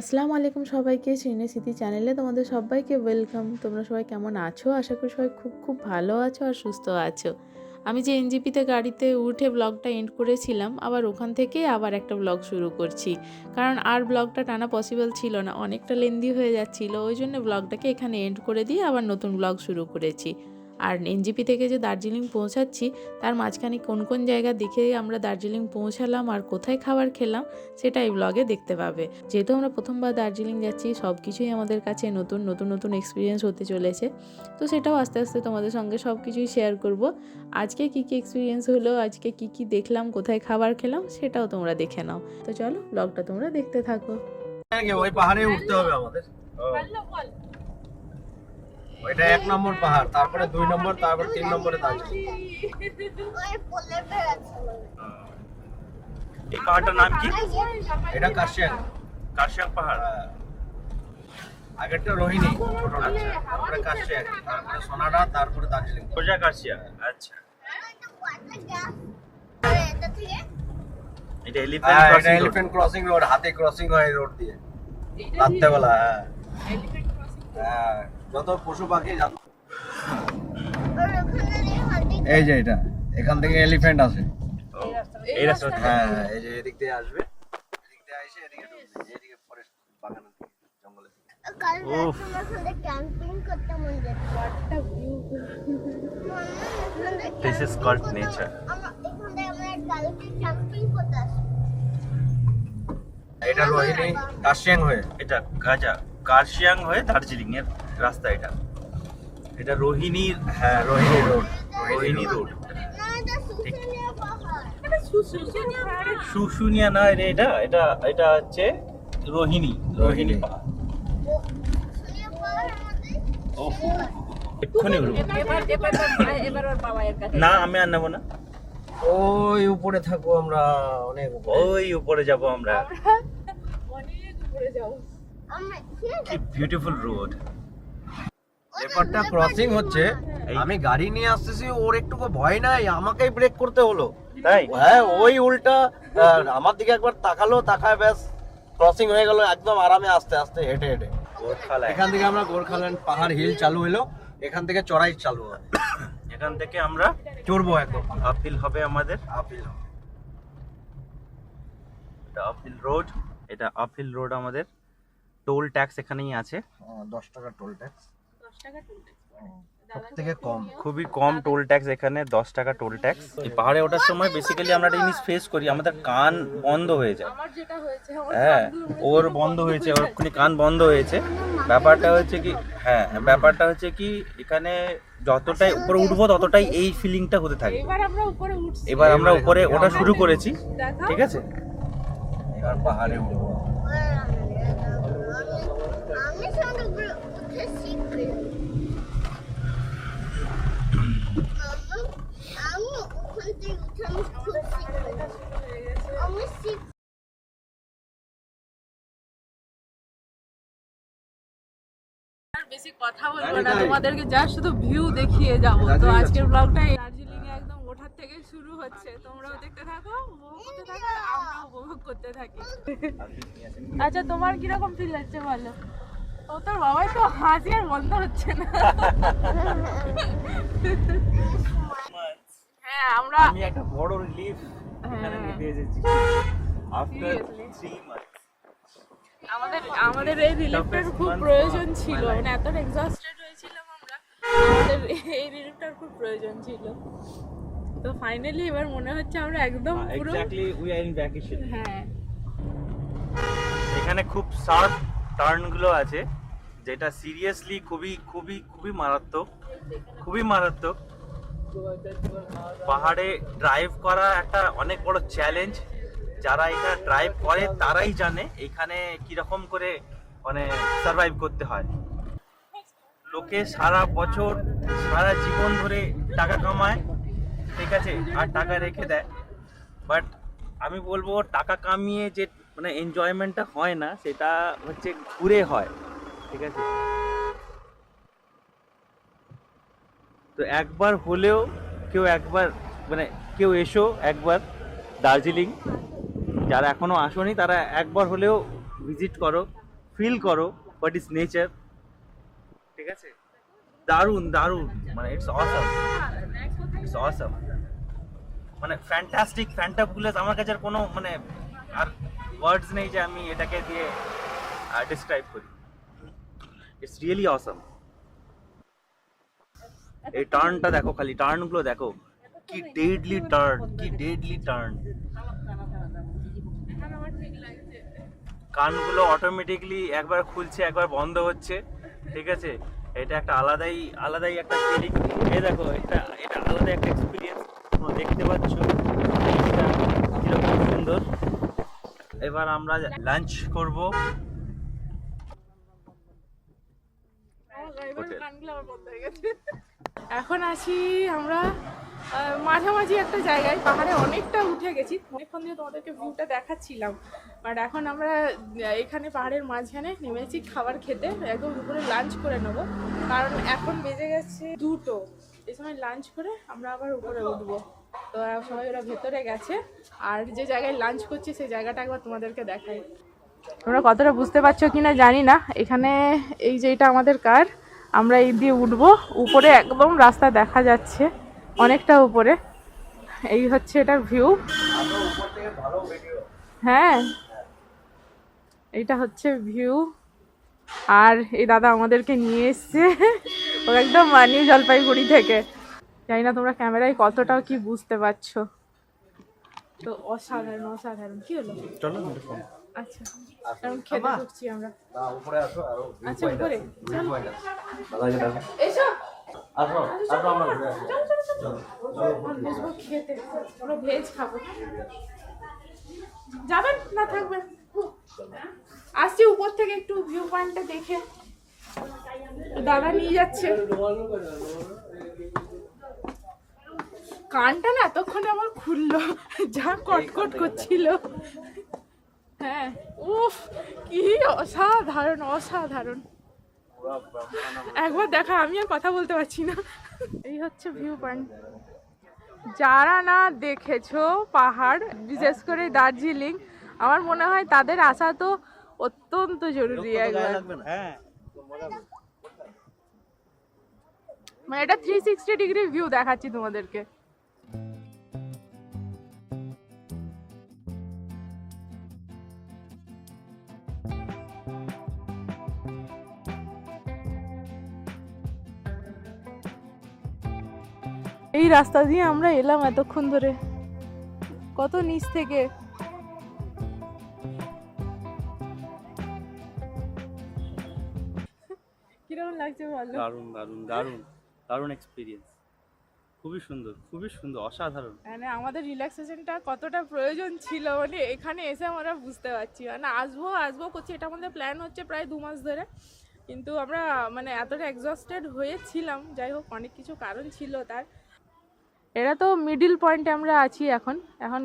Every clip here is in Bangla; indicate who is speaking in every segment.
Speaker 1: আসসালামু আলাইকুম সবাইকে শ্রীনে স্মৃতি চ্যানেলে তোমাদের সবাইকে ওয়েলকাম। তোমরা সবাই কেমন আছো? আশা করি সবাই খুব খুব ভালো আছো আর সুস্থ আছো। আমি যে এনজিপিতে গাড়িতে উঠে ব্লগটা এন্ড করেছিলাম, আবার ওখান থেকে আবার একটা ব্লগ শুরু করছি। কারণ আর ব্লগটা টানা পসিবল ছিল না, অনেকটা লেন্দি হয়ে যাচ্ছিল, ওই জন্য ব্লগটাকে এখানে এন্ড করে দিয়ে আবার নতুন ব্লগ শুরু করেছি। আর এনজিপি থেকে যে দার্জিলিং পৌঁছাচ্ছি তার মাঝখানে কোন কোন জায়গা দেখে আমরা দার্জিলিং পৌঁছালাম আর কোথায় খাবার খেলাম সেটা এই ব্লগে দেখতে পাবে। যেহেতু আমরা প্রথমবার দার্জিলিং যাচ্ছি সব কিছুই আমাদের কাছে নতুন নতুন নতুন এক্সপিরিয়েন্স হতে চলেছে। তো সেটাও আস্তে আস্তে তোমাদের সঙ্গে সব কিছুই শেয়ার করব। আজকে কি কি এক্সপিরিয়েন্স হলো আজকে কি কি দেখলাম কোথায় খাবার খেলাম সেটাও তোমরা দেখে নাও। তো চলো ব্লগটা তোমরা দেখতে থাকো।
Speaker 2: ওই পাহাড়ে উঠতে হবে আমাদের। ওইটা এক নম্বর পাহাড় তারপরে দুই নম্বর তারপরে তিন নম্বরে দার্জিলিং।
Speaker 3: এই পাহাড়টার নাম কি?
Speaker 2: এটা কাশিয়াং
Speaker 3: কাশিয়াং পাহাড়।
Speaker 2: হ্যাঁ। আগেরটা রোহিণী ছোটটা তারপরে কাশিয়াং তারপরে সোনাডা তারপরে দার্জিলিং।
Speaker 3: সোজা কাশিয়াং আচ্ছা। এটা এলিফ্যান্ট
Speaker 2: এটা
Speaker 3: ক্রসিং
Speaker 2: এলিফ্যান্ট ক্রসিং রোড হাতে ক্রসিং হয় রোড দিয়ে। রাত্রেবেলা হ্যাঁ। হ্যাঁ। যত পশু পাখি এই যে এটা এখান থেকে এলিফ্যান্ট আসে।
Speaker 3: এই রাস্তা
Speaker 2: হ্যাঁ এই যে এদিক দিয়ে আসবে। এদিক দিয়ে এসে এদিকে ঢুকবে এদিকে ফরেস্ট বাগানের দিকে জঙ্গলের দিকে।
Speaker 3: উফ।
Speaker 4: ক্যাম্পিং করতে মন যাচ্ছে
Speaker 3: This is called nature.
Speaker 4: আমার এখানে আমরা কালকে ক্যাম্পিং করতে আসব।
Speaker 2: এটা রোহিণী কাশিয়াং হয়ে।
Speaker 3: এটা গাজা। কার্শিয়াং হয়ে দার্জিলিং এর রাস্তা এটা। এটা রোহিণীর
Speaker 2: হ্যাঁ রোহিণী রোড।
Speaker 3: রোহিণী রোড।
Speaker 4: শুশুনিয়া
Speaker 3: না রে এটা এটা এটা হচ্ছে রোহিণী রোহিণী পাহাড়। এক্ষুনি না আমি আর নেব না।
Speaker 2: ওই উপরে থাকব আমরা অনেক
Speaker 3: ওই উপরে যাব আমরা।
Speaker 4: আমরা ঠিক আছে
Speaker 3: কি বিউটিফুল রোড
Speaker 2: ব্যাপারটা ক্রসিং হচ্ছে। আমি গাড়ি নিয়ে আসতেছি ওর একটুকু ভয় নাই আমাকেই ব্রেক করতে হলো।
Speaker 3: তাই?
Speaker 2: হ্যাঁ ওই উল্টা আমার দিকে একবার তাকালো তাকায় ব্যাস ক্রসিং হয়ে গেল একদম আরামে আস্তে আস্তে হেঁটে হেঁটে। এখান থেকে আমরা গোর্খাল্যান্ড পাহাড় হিল চালু হলো এখান থেকে চড়াই চালু হয়।
Speaker 3: এখান থেকে আমরা
Speaker 2: চড়বো একদম।
Speaker 3: আপিল হবে আমাদের।
Speaker 2: আপিল
Speaker 3: এটা আপিল রোড এটা আপিল রোড আমাদের। টোল ট্যাক্স এখানেই আছে।
Speaker 2: দশ টাকা টোল ট্যাক্স। সব থেকে কম।
Speaker 3: খুবই কম টোল ট্যাক্স এখানে দশ টাকা টোল ট্যাক্স। এই পাহাড়ে ওঠার সময় বেসিক্যালি আমরা একটা জিনিস ফেস করি আমাদের কান বন্ধ হয়ে যায়। হ্যাঁ ওর বন্ধ হয়েছে ওর কান বন্ধ হয়েছে। ব্যাপারটা হচ্ছে কি হ্যাঁ ব্যাপারটা হচ্ছে কি এখানে যতটাই উপরে উঠবো ততটাই এই ফিলিংটা হতে থাকে
Speaker 5: এবার আমরা উপরে উঠছি।
Speaker 3: এবার আমরা উপরে ওঠা শুরু করেছি। ঠিক আছে?
Speaker 2: এবার পাহাড়ে উঠবো
Speaker 4: আমি সঙ্গে উপরে উঠে শিখবে আমি ওখান থেকে উঠে আমি খুব শিখবে আমি শিখ
Speaker 5: আর বেশি কথা বলব না তোমাদেরকে যা শুধু ভিউ দেখিয়ে যাব। তো আজকের ব্লগটা দার্জিলিং এ একদম ওঠার থেকে শুরু হচ্ছে। তোমরাও দেখতে থাকো উপভোগ করতে থাকো আমরাও উপভোগ করতে থাকি। আচ্ছা তোমার কীরকম ফিল হচ্ছে বলো? ও তোর বাবাই তো হাসি আর বন্ধ হচ্ছে না। হ্যাঁ আমরা
Speaker 3: আমি একটা বড় রিলিফ এখানে। নিতে এসেছি আফটার
Speaker 5: Seriously?
Speaker 3: থ্রি মান্থস
Speaker 5: আমাদের আমাদের এই রিলিফটার খুব প্রয়োজন ছিল। মানে এত এক্সস্টেড হয়েছিলাম আমরা। আমাদের এই রিলিফটার খুব প্রয়োজন ছিল। তো ফাইনালি এবার মনে হচ্ছে আমরা একদম পুরো
Speaker 3: exactly we are in vacation
Speaker 5: হ্যাঁ।
Speaker 3: এখানে খুব শার্প টার্নগুলো আছে যেটা সিরিয়াসলি খুবই খুবই খুবই মারাত্মক খুবই মারাত্মক। পাহাড়ে ড্রাইভ করা একটা অনেক বড় চ্যালেঞ্জ যারা এখানে ড্রাইভ করে, তারাই জানে এখানে কীরকম করে মানে সার্ভাইভ করতে হয়। লোকে সারা বছর, সারা জীবন ধরে টাকা কামায়, ঠিক আছে? আর টাকা রেখে দেয়। বাট আমি বলব, টাকা কামিয়ে যে মানে এনজয়মেন্টটা হয় না, সেটা হচ্ছে ঘুরে হয়, ঠিক আছে? তো একবার হলেও, কেউ একবার মানে কেউ এসো একবার দার্জিলিং। যারা এখনও আসোনি, তারা একবার হলেও ভিজিট করো ফিল করো হোয়াট ইজ নেচার ঠিক আছে? দারুণ দারুণ। মানে ইটস অসাম ইটস অসাম মানে ফ্যান্টাস্টিক ফ্যান্টাবুলাস আমার কাছে আর কোনো মানে আর ওয়ার্ডস নেই যে আমি এটাকে দিয়ে ডিসক্রাইব করি। ইটস রিয়েলি অসাম এই টার্নটা দেখো খালি টার্নগুলো দেখো। কি ডেডলি টার্ন কি ডেডলি টার্ন কানগুলো অটোমেটিকলি একবার খুলছে, একবার বন্ধ হচ্ছে, ঠিক আছে? এটা একটা আলাদাই আলাদাই একটা ফিলিং এই দেখো, এটা এটা আলাদা একটা এক্সপিরিয়েন্স দেখতে পাচ্ছ কীরকম সুন্দর। এবার আমরা লাঞ্চ করব।
Speaker 5: এখন আছি আমরা মাঝামাঝি একটা জায়গায়, পাহাড়ে অনেকটা উঠে গেছি। অনেকক্ষণ দিয়ে তোমাদেরকে ভিউটা দেখাচ্ছিলাম। বাট এখন আমরা এখানে পাহাড়ের মাঝখানে নেমেছি খাবার খেতে, একদম দুপুরে লাঞ্চ করে নেব। কারণ এখন বেজে গেছে দুটো। এই সময় লাঞ্চ করে আমরা আবার উপরে উঠবো। তো সবাই ওরা ভেতরে গেছে। আর যে জায়গায় লাঞ্চ করছি, সেই জায়গাটা একবার তোমাদেরকে দেখাই। তোমরা কতটা বুঝতে পারছ কিনা জানি না। এখানে এই যে এটা আমাদের কার, আমরা এই দিয়ে উঠবো। উপরে একদম রাস্তা দেখা যাচ্ছে অনেকটা উপরে। এই হচ্ছে এটার ভিউ হ্যাঁ। এইটা হচ্ছে ভিউ আর এই দাদা আমাদেরকে নিয়ে এসছে। ও একদম নিউ জলপাইগুড়ি থেকে। জানি না তোমরা ক্যামেরায় কতটা কি বুঝতে পারছ। তো অসাধারণ অসাধারণ। কি হলো?
Speaker 3: চলো
Speaker 5: আচ্ছা। এখন খেতে ঢুকছি আমরা।
Speaker 2: উপরে আসো আরও
Speaker 5: আচ্ছা উপরে। চল।
Speaker 2: দাদাকে
Speaker 5: এসো।
Speaker 2: আসো আসো আমরা ঘুরে আসি।
Speaker 5: খেতে। আমরা ভেজ খাব। যাবেন না থাকবেন আসছি উপর থেকে একটু ভিউ পয়েন্টটা দেখে। দাদা নিয়ে যাচ্ছে। কানটা না এতক্ষণে আমার খুললো যা কটকট করছিল। হ্যাঁ উফ অসাধারণ অসাধারণ। একবার দেখা, আমি আর কথা বলতে পারছি না। এই হচ্ছে ভিউ পয়েন্ট যারা না দেখেছ পাহাড়, বিশেষ করে দার্জিলিং, আমার মনে হয় তাদের আসা তো অত্যন্ত জরুরি একবার।
Speaker 3: হ্যাঁ।
Speaker 5: মানে এটা থ্রি সিক্সটি ডিগ্রি ভিউ দেখাচ্ছি তোমাদেরকে। এই রাস্তা দিয়ে আমরা এলাম এতক্ষণ ধরে। কত নিচ থেকে। কীরকম লাগছে বলো?
Speaker 3: দারুণ দারুণ দারুণ দারুণ এক্সপিরিয়েন্স খুবই সুন্দর খুবই সুন্দর অসাধারণ।
Speaker 5: মানে আমাদের রিল্যাক্সেশনটা কতটা প্রয়োজন ছিল মানে এখানে এসে আমরা বুঝতে পারছি। মানে আসব আসব করছি এটা আমাদের প্ল্যান হচ্ছে প্রায় দু মাস ধরে। কিন্তু আমরা মানে এতটা এক্সস্টেড হয়েছিলাম যাই হোক অনেক কিছু কারণ ছিল তার। এরা তো মিডিল পয়েন্টে আমরা আছি এখন। এখন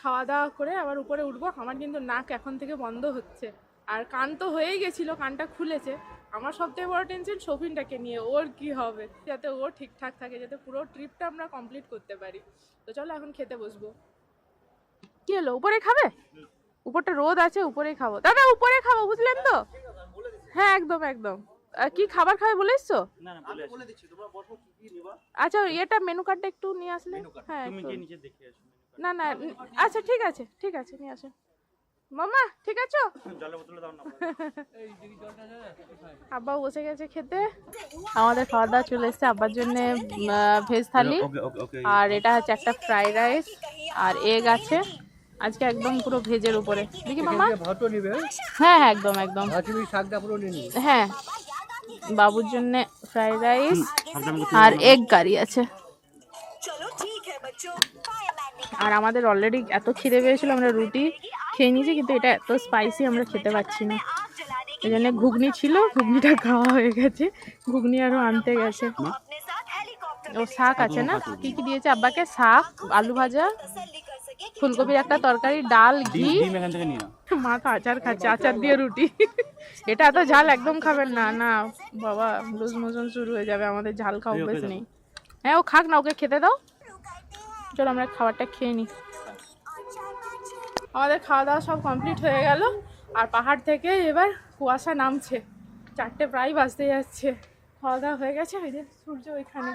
Speaker 5: খাওয়া দাওয়া করে আবার উপরে উঠবো আমার কিন্তু নাক এখন থেকে বন্ধ হচ্ছে। আর কান তো হয়েই গেছিল কানটা খুলেছে। আমার সবথেকে বড় টেনশন শৌখিনটাকে নিয়ে ওর কি হবে? যাতে ও ঠিকঠাক থাকে যাতে পুরো ট্রিপটা আমরা কমপ্লিট করতে পারি। তো চলো এখন খেতে বসবো। কি হলো? উপরে খাবে? উপরটা রোদ আছে উপরেই খাব। দাদা উপরে খাব বুঝলেন তো? হ্যাঁ একদম একদম। কি খাবার খাবে বলে এসছো? আচ্ছা এটা মেনু কার্ডটা একটু নিয়ে আসলে? হ্যাঁ না না আচ্ছা ঠিক আছে ঠিক আছে নিয়ে আসেন মামা ঠিক আছো? আব্বা বসে গেছে খেতে। আমাদের খাওয়া দাওয়া চলে এসেছে আব্বার জন্য ভেজ থালি। আর এটা হচ্ছে একটা ফ্রাইড রাইস আর এগ আছে। আজকে একদম পুরো ভেজের উপরে। দেখি মামা। হ্যাঁ হ্যাঁ একদম একদম।
Speaker 2: তুমি শাকটা পুরো
Speaker 5: হ্যাঁ বাবুর জন্য ফ্রাইড রাইস আর এগ কারি আছে। আর আমাদের অলরেডি এত খিদে পেয়েছিল আমরা রুটি। খেয়ে নিয়েছি কিন্তু এটা এত স্পাইসি আমরা খেতে পাচ্ছি না। এই জন্য ঘুগনি ছিল ঘুগনিটা খাওয়া হয়ে গেছে। ঘুগনি আরও আনতে গেছে। ও শাক আছে না? কি কি দিয়েছে আব্বাকে? শাক আলু ভাজা ফুলকপির একটা তরকারি ডাল ঘি। মা তো আচার খাচ্ছে আচার দিয়ে রুটি। এটা এত ঝাল একদম খাবেন না। না বাবা লুজ মোশন শুরু হয়ে যাবে আমাদের ঝাল খাওয়া অভ্যেস নেই। হ্যাঁ ও খাক না ওকে খেতে দাও। চলো আমরা খাবারটা খেয়ে নিই আমাদের খাওয়া দাওয়া সব কমপ্লিট হয়ে গেল। আর পাহাড় থেকে এবার কুয়াশা নামছে। চারটে প্রায় বাজতে যাচ্ছে। খাওয়া দাওয়া হয়ে গেছে ওই যে সূর্য ওইখানে।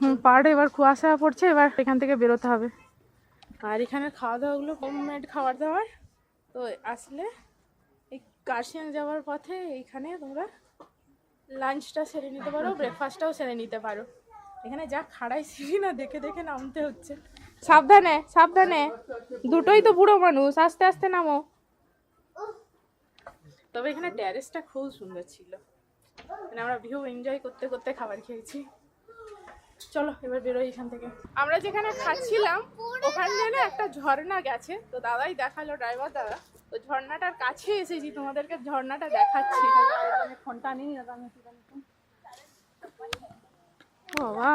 Speaker 5: হুম পাহাড়ে এবার কুয়াশা পড়ছে এবার এখান থেকে বেরোতে হবে। আর এখানে খাওয়া দাওয়াগুলো হোমমেড খাবার দাবার তো আসলে এই কার্শিয়াং যাওয়ার পথে এইখানে তোমরা লাঞ্চটা সেরে নিতে পারো ব্রেকফাস্টটাও সেরে নিতে পারো। এখানে যা খাড়াইছি না দেখে দেখে নামতে হচ্ছে। সাবধানে সাবধানে। দুটোই তো বুড়ো মানুষ আস্তে আস্তে নামো। তবে এখানে ট্যারেসটা খুব সুন্দর ছিল। মানে আমরা ভিউ এনজয় করতে করতে খাবার খেয়েছি। চলো এবার বেরোই এখান থেকে। আমরা যেখানে খাচ্ছিলাম ওখান না একটা ঝর্ণা গেছে। তো দাদাই দেখাল ড্রাইভার দাদা। তো ঝর্ণাটার কাছে এসেছি তোমাদেরকে ঝর্ণাটা দেখাচ্ছি। ফোনটা নিই বাবা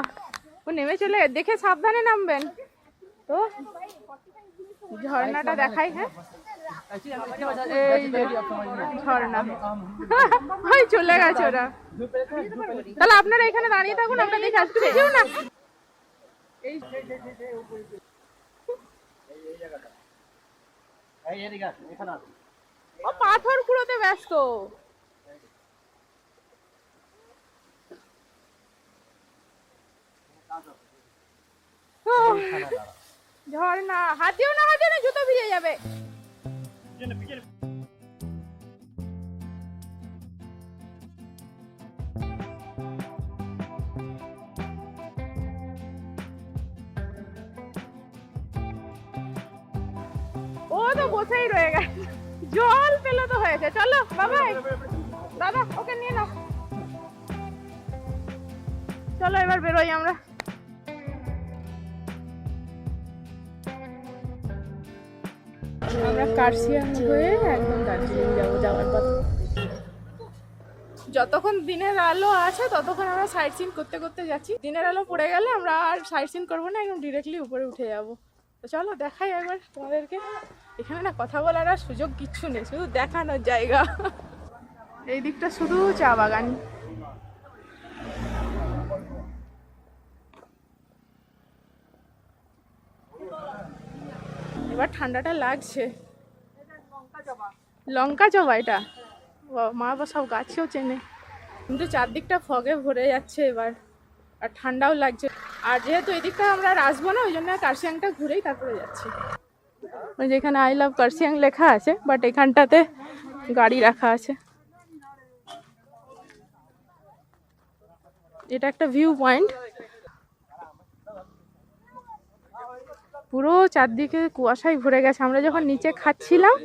Speaker 5: ও নেমে চলে দেখে সাবধানে নামবেন। তো ঝর্ণাটা দেখাই হ্যাঁ? ঝর্ণা। ওই চলে গেছে ওরা। তাহলে আপনারা এখানে দাঁড়িয়ে থাকুন আমরা আসছি কেউ না? পাথর কুড়োতে ব্যস্ত। ওহ, ঝর্ণা হাত দিও না হাত দিও না জুতো ভিজে যাবে। ও তো বসেই রয়ে গেছে। জল পেল তো হয়েছে। চলো বাবাই। দাদা ওকে নিয়ে নাও। চলো এবার বেরোই আমরা। কার্শিয়াং হয়ে একদম দার্জিলিং যাব যাওয়ার পথে। যতক্ষণ দিনের আলো আছে ততক্ষণ আমরা সাইট সিন করতে করতে যাচ্ছি। দিনের আলো পড়ে গেলে আমরা আর সাইট সিন করব না একদম ডিরেক্টলি উপরে উঠে যাব। তো চলো দেখাই একবার তোমাদেরকে। এখানে না কথা বলার আর সুযোগ কিচ্ছু নেই শুধু দেখানোর জায়গা। এই দিকটা শুধু চা বাগান। এবার ঠান্ডাটা লাগছে। লঙ্কা জবা এটা। মা বা সব গাছেও চেনে। কিন্তু চারদিকটা ফগে ভরে যাচ্ছে এবার, আর ঠান্ডাও লাগছে। আর যেহেতু এদিকটা আমরা আসব না, ওই জন্য কার্শিয়াংটা ঘুরেই তারপরে যাচ্ছি। যেখানে আই লাভ কার্শিয়াং লেখা আছে, বাট এখানটাতে গাড়ি রাখা আছে। এটা একটা ভিউ পয়েন্ট। পুরো চারদিকে কুয়াশায় ভরে গেছে। আমরা যখন নিচে খাচ্ছিলাম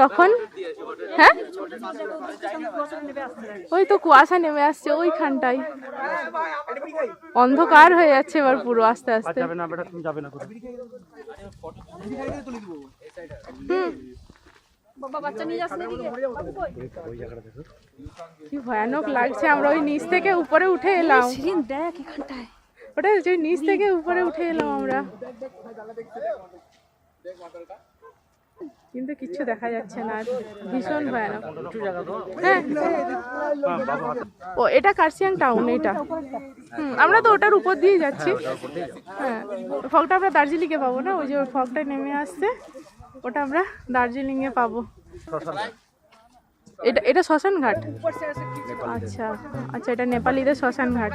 Speaker 5: তখন? হ্যাঁ? ওই তো কুয়াশা নেমে আসছে ওইখানটায় অন্ধকার হয়ে যাচ্ছে এবার পুরো আস্তে আস্তে। কি ভয়ানক লাগছে আমরা ওই নিচ থেকে উপরে উঠে এলাম। ওটা যে নিচ থেকে উপরে উঠে এলাম আমরা। কিন্তু কিচ্ছু দেখা যাচ্ছে না ভীষণ ভয়ানক। হ্যাঁ। ও এটা কার্শিয়াং টাউন এটা। হুম আমরা তো ওটার উপর দিয়ে যাচ্ছি। হ্যাঁ ফগটা আমরা দার্জিলিংয়ে পাবো না? ওই যে ফগটা নেমে আসছে। ওটা আমরা দার্জিলিংয়ে পাবো। এটা এটা শ্মশান ঘাট আচ্ছা আচ্ছা এটা নেপালিদের শ্মশান ঘাট